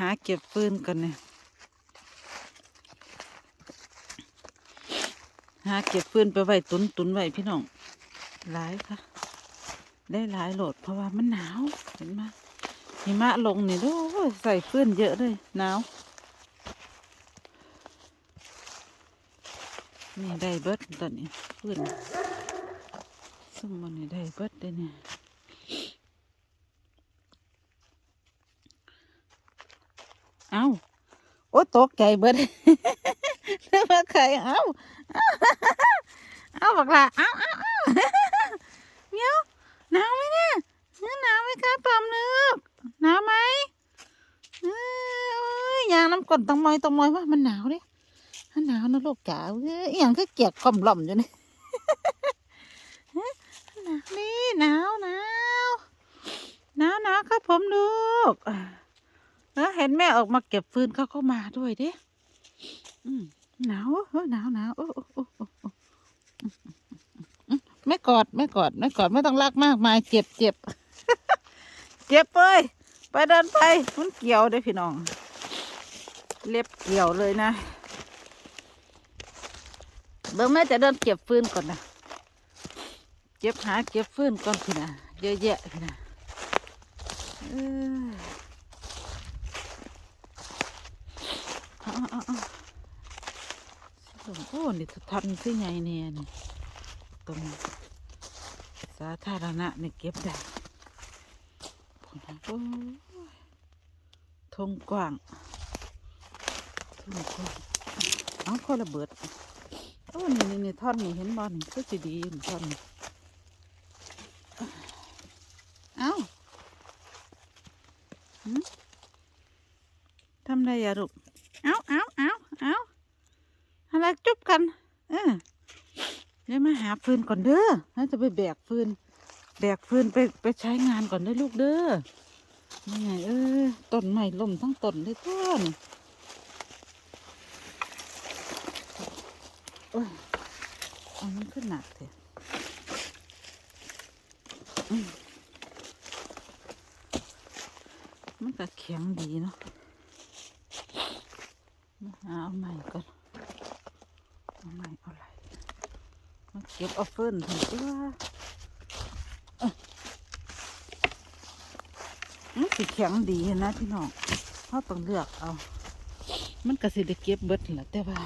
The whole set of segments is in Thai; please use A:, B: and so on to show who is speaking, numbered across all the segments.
A: หาเก็บฟืนกันเนี่ยหาเก็บฟืนไปไว้ตุนตุนไว้พี่น้องหลายค่ะ ได้หลายโหลดเพราะว่ามันหนาวเห็นไหมหิมะลงเนี่ดูใส่ฟืนเยอะเลยหนาวนี่ได้เบิดตอนนี้ฟืนซึ่งมันนี่ได้เบิดเลยเนี่ย เอาโอ้ตกใจเบิดนึกว่าใครเอาเอาบักละเอาเอาเอาเมียวหนาวไหมเนี่ยหนาวไหมคะปอมนึกหนาวไหมเอ้ยยางน้ำกลนต้องมอยต้องมอยว่ามันหนาวดิมันหนาวนะลูกจ๋าเอ้ยอย่างก็เกียกกล่อมหล่อมอยู่นี่หนาวนี่หนาวหนาวหนาวหนาวครับผมลูก แล้วเห็นแม่ออกมาเก็บฟืนเขาก็มาด้วยดิหนาวเออหนาวหนาวโอ้โอ้ไม่กอดไม่กอดไม่กอดไม่ต้องรักมากมายเจ็บเจ็บเจ็บเอ้ยไปเดินไปมันเกี่ยวเด้พี่น้อง เล็บเกี่ยวเลยนะเดี๋ยวแม่จะเดินเก็บฟืนก่อนนะเก็บหาเก็บฟืนก่อนพี่นะเยอะแยะพี่นะเออ เอาเอาเอา สมโอ้นี่ทันที่ไงเนี่ยนี่ตรงสาธารณะนี่เก็บได้พุ่นะโอ้ทงกว้างทงกว้างเอาคนระเบิดโอ้นี่นี่นี่ท่อนนี่เห็นบอลนี่ก็จะดีท่อนนี่เอ้าทำได้ยาลูก เอาเอาเอาเอาอะไรจุบกัน เออเดี๋ยวมาหาฟืนก่อนเด้อแล้วจะไปแบกฟืน แบกฟืนไปไปใช้งานก่อนเด้อลูกเด้อนี่ไงเออต้นใหม่ล่มทั้งต้นเลยต้นโอ้ยเอามันขึ้นหนักเถอะมันก็แข็งดีเนาะ เอาใหม่ก่อนเอาใหม่เอาอะไรมาเก็บเอาเฟิร์นถึงตัวเอ้ยมันสิแข็งดีนะพี่น้องเขาต้องเลือกเอา มันก็สิได้เก็บเบิดแหละแต่ว่า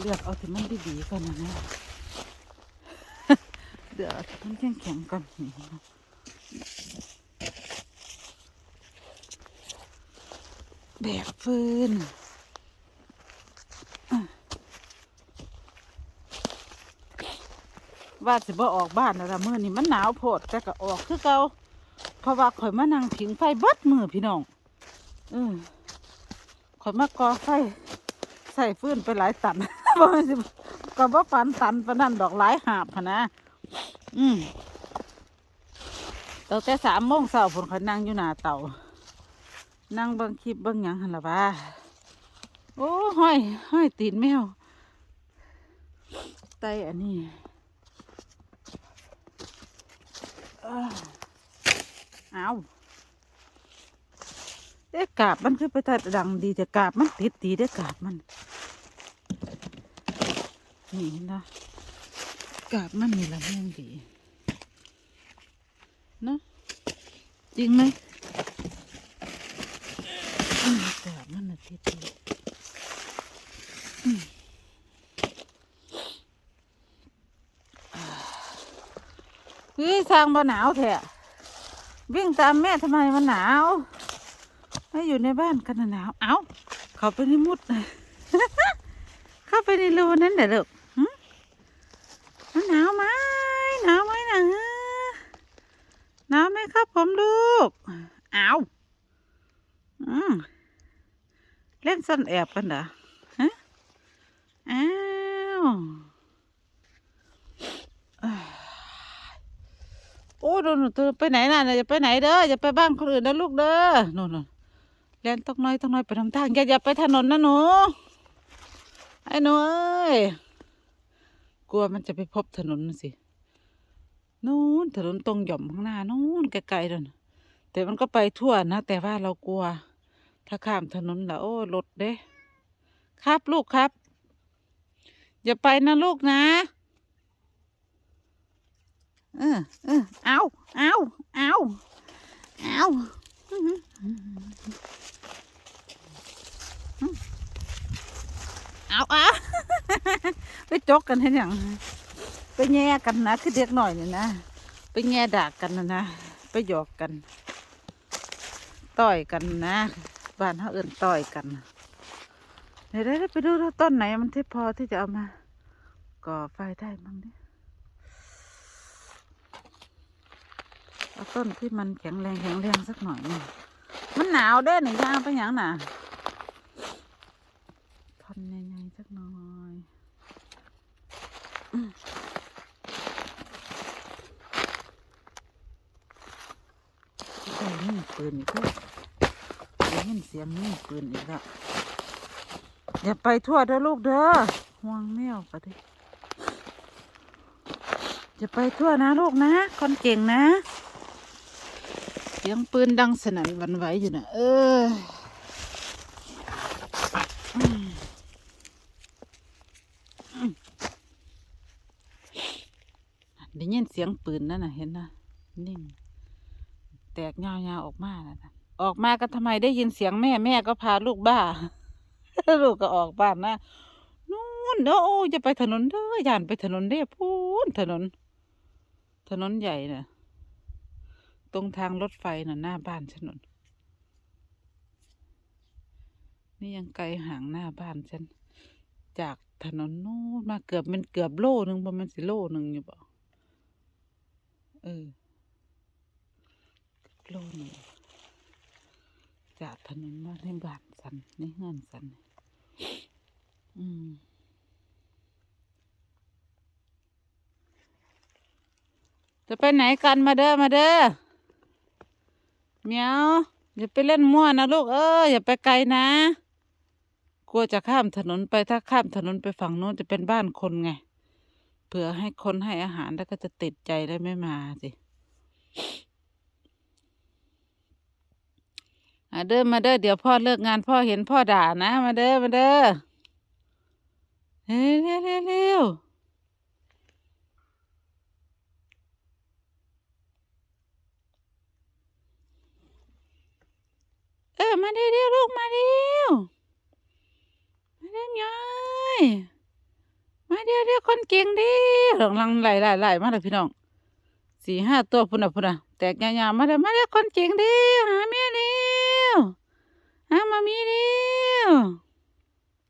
A: เลือกเอาที่มันดีๆก่อนนะนะเลือกเอาที่มันแข็งแข็งก่อนนี่แบกฟืน ว่าสิบ่ออกบ้านแล้วละมื้อนี้มันหนาวโพดแต่ก็ออกคือเก่าเพราะว่าข่อยมานั่งผิงไฟเบิดมือพี่น้องเออข่อยมาก่อไฟใส่ฟืนไปหลายตันบ่แม่นสิก็บ่ปันตันปานนั้นดอกหลายหาบหั้นนะอืมตั้งแต่สามโมงเช้าผมข่อยนั่งอยู่หน้าเตานั่งเบิ่งคลิปเบิ่งหยังหั่นล่ะว่าโอ้ห้อยห้อยตีนแมวไตอันนี้ อ้าว เอาเด็กกาบมันคือไปตัดดังดีแต่กาบมันติดดีเด็กกาบมัน นี่เห็นะกาบมันมีลำเลียงดีเนาะจริงไหมกาบมันติดดีอืมเฮ้ ยทางบ่หนาวแท้วิ่งตามแม่ทำไมมันหนาวไม่อยู่ในบ้านกันหนาวเอ้าเข้าไปในมุดเข้าไปในรูนั้นเดี๋ยวลูกหึมันหนาวไหมหนาวไหมนะหนาวไหมครับผมลูกเอ้าอืมเล่นซ่อนแอบกันเหรอฮะอ้าวเอ้ยโอ้ดูหนู ตัวไปไหนน่ะอย่าไปไหนเด้ออย่าไปบ้านคนอื่นนะลูกเด้อนู่นเล่นต้องน้อยต้องน้อยไปทำทางอย่าอย่าไปถนนนะหนูไอ้หนูเอ้ยกลัวมันจะไปพบถนนสินู้นถนนตรงหย่อมข้างหน้านู้นไกลๆเลยแต่มันก็ไปทั่วนะแต่ว่าเรากลัว ถ้าข้ามถนนแล้วโอ้รถเด้ ครับลูกครับ อย่าไปนะลูกนะ เออเออเอาเอาเอาเอาเอาเอาไปจกกันให้หยังไปแง่กันนะคือเด็กหน่อยเนี่ยนะไปแง่ด่ากันนะนะไปหยอกกัน ต่อยกันนะบ้านเขาเอื่นต่อยกันเดี๋ยวได้ไปดูต้นไหนมันที่พอที่จะเอามาก่อไฟได้มั้งเนี่ย เอาต้นที่มันแข็งแรงแข็งแรงสักหน่อยนึงมันหนาวเด้หนึ่งย่างไปหยังน่ะทนยังไงสักหน่อยอืมได้ยินปืนอีกแล้วได้ยินเสียงนี่ปืนอีกแล้วอย่าไปทั่วเด้อลูกเด้อห่วงแมวปะดิอย่าไปทั่วนะลูกนะ คนเก่งนะ เสียงปืนดังสนั่นวันไหวอยู่นะเออได้ยินเสียงปืนนั่นน่ะเห็นนะนิ่ง แตกยาวๆออกมาแล้วนะออกมาก็ทำไมได้ยินเสียงแม่แม่ก็พาลูกบ้า ลูกก็ออกบ้านนะนู่นเด้อโอ้จะไปถนนเด้อย่านไปถนนเด้อพูนถนน ถนนใหญ่น่ะ ตรงทางรถไฟน่ะหน้าบ้านฉันนนนี่ยังไกลห่างหน้าบ้านฉัน จากถนนนู้นมาเกือบมันเกือบโลหนึ่งประมาณสิโลหนึ่งอยู่บ่เออเกือโลหนึ่งจากถนนมาในบ้านสันในเฮือนสันอืมจะไปไหนกันมาเด้อมาเด้อ เมียวอย่าไปเล่นมั่วนะลูกเอออย่าไปไกลนะ กลัวจะข้ามถนนไปถ้าข้ามถนนไปฝั่งโน้นจะเป็นบ้านคนไงเผื่อให้คนให้อาหารแล้วก็จะติดใจได้ไม่มาสิอะเด้อมาเด้อเดี๋ยวพ่อเลิกงานพ่อเห็นพ่อด่านะ มาเด้อมาเด้อเร็วเร็วเร็ว เร็วเออ มาเร็วๆลูกมาเร็วมาเร็วยายมาเร็วเร็วคนเก่งดิหลังหลังไหลไหลไหลมาเลยพี่น้องสี่ห้าตัวพุ่นอะพุ่นอะแตกยาวๆมาเร็วมาเร็วคนเก่งดิหาเมียเร็วหามามีเร็ว